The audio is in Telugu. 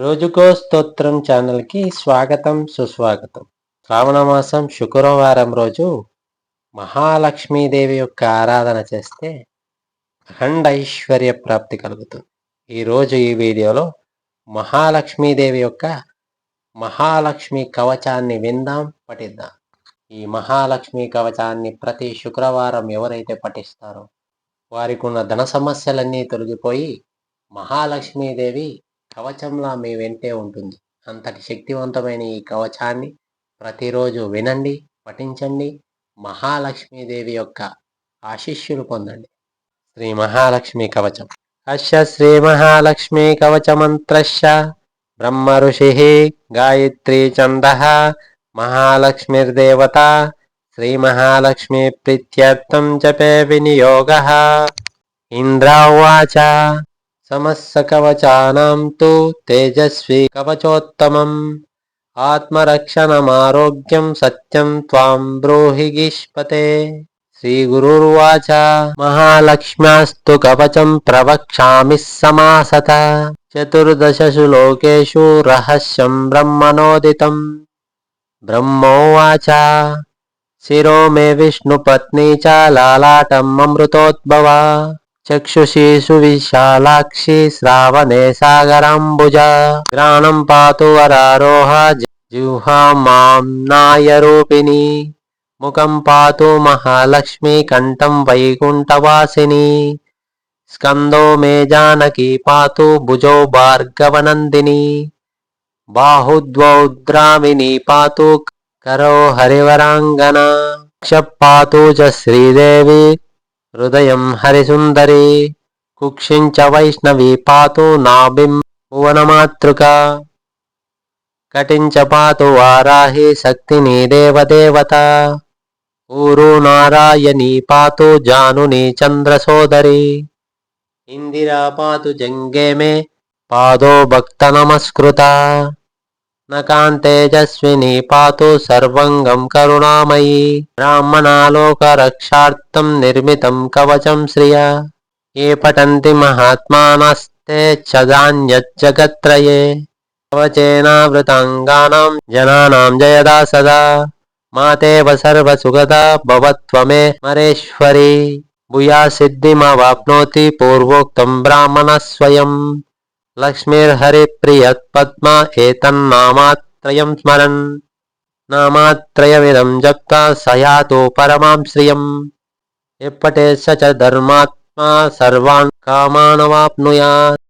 రోజుకో స్తోత్రం ఛానల్కి స్వాగతం సుస్వాగతం. శ్రావణ మాసం శుక్రవారం రోజు మహాలక్ష్మీదేవి యొక్క ఆరాధన చేస్తే అఖండ ఐశ్వర్య ప్రాప్తి కలుగుతుంది. ఈరోజు ఈ వీడియోలో మహాలక్ష్మీదేవి యొక్క మహాలక్ష్మి కవచాన్ని విందాం పఠిద్దాం. ఈ మహాలక్ష్మి కవచాన్ని ప్రతి శుక్రవారం ఎవరైతే పఠిస్తారో వారికి ఉన్న ధన సమస్యలన్నీ తొలగిపోయి మహాలక్ష్మీదేవి కవచంలా మీ వెంటే ఉంటుంది. అంతటి శక్తివంతమైన ఈ కవచాన్ని ప్రతిరోజు వినండి పఠించండి. మహాలక్ష్మీదేవి యొక్క ఆశిష్యులు పొందండి. శ్రీ మహాలక్ష్మి కవచం. అశ శ్రీ మహాలక్ష్మి కవచమంత్రశ బ్రహ్మ ఋషి గాయత్రీ చంద మహాలక్ష్మిర్దేవత శ్రీ మహాలక్ష్మి ప్రీత్యర్థం జపే వినియోగ. ఇంద్రావాచ సమస్త కవచానాం తు తేజస్వి కవచోత్తమం ఆత్మరక్షణమారోగ్యం సత్యం త్వాం బ్రూహి గీష్పతే శ్రీగురుర్వాచ మహాలక్ష్మ్యాస్తు కవచం ప్రవక్ష్యామి సమాసత చతుర్దశసు లోకేషు రహస్యం బ్రహ్మనోదితం బ్రహ్మోవాచ శిరో మే విష్ణుపత్ని చ లాలాటం అమృతోద్భవ చక్షుషి సువిశాలాక్షి శ్రావణే సాగరాంబుజ గ్రాణం పాతు వరారోహ జిహ్వా మాం నాయరూపిణి ముఖం పాతు మహాలక్ష్మి కంఠం వైకుంఠవాసిని స్కందో మే జానకి పాతు భుజో భార్గవనందిని బాహుద్వౌద్రామిని పాతు కరో హరివరాంగన పాతు చ శ్రీదేవి హృదయం హరిసుందరి కుక్షించ వైష్ణవి పాతు నాభిం భువనమాతృక కటించ పాతు వారాహి శక్తిని దేవదేవత ఊరు నారాయణి పాతు జానుని చంద్రసోదరి ఇందిరా పాతు జంగే మే పాదో భక్త నమస్కృత నకాంతేజస్విని పాతు సర్వంగం కరుణామయీ బ్రాహ్మణాలోక రక్షార్థం నిర్మితం కవచం శ్రియ ఏ పఠంతి మహాత్మానస్తే చదాన్యజ్జగత్రయే కవచేనావృతాంగానాం జనానాం జయదా సదా మాతేవ సర్వసుగదా భవత్వమే మరేశ్వరి భూయా సిద్ధిమవాప్నోతి పూర్వోక్తం బ్రాహ్మణ స్వయం లక్ష్మీర్హరిప్రియత్పద్మ ఏతన్నామాత్రయం స్మరన్ నామాత్రయమిదం జప్త సయాతో పరమాం శ్రియం ఎప్పటే స ధర్మాత్మా సర్వాన్ కామానవాప్నుయా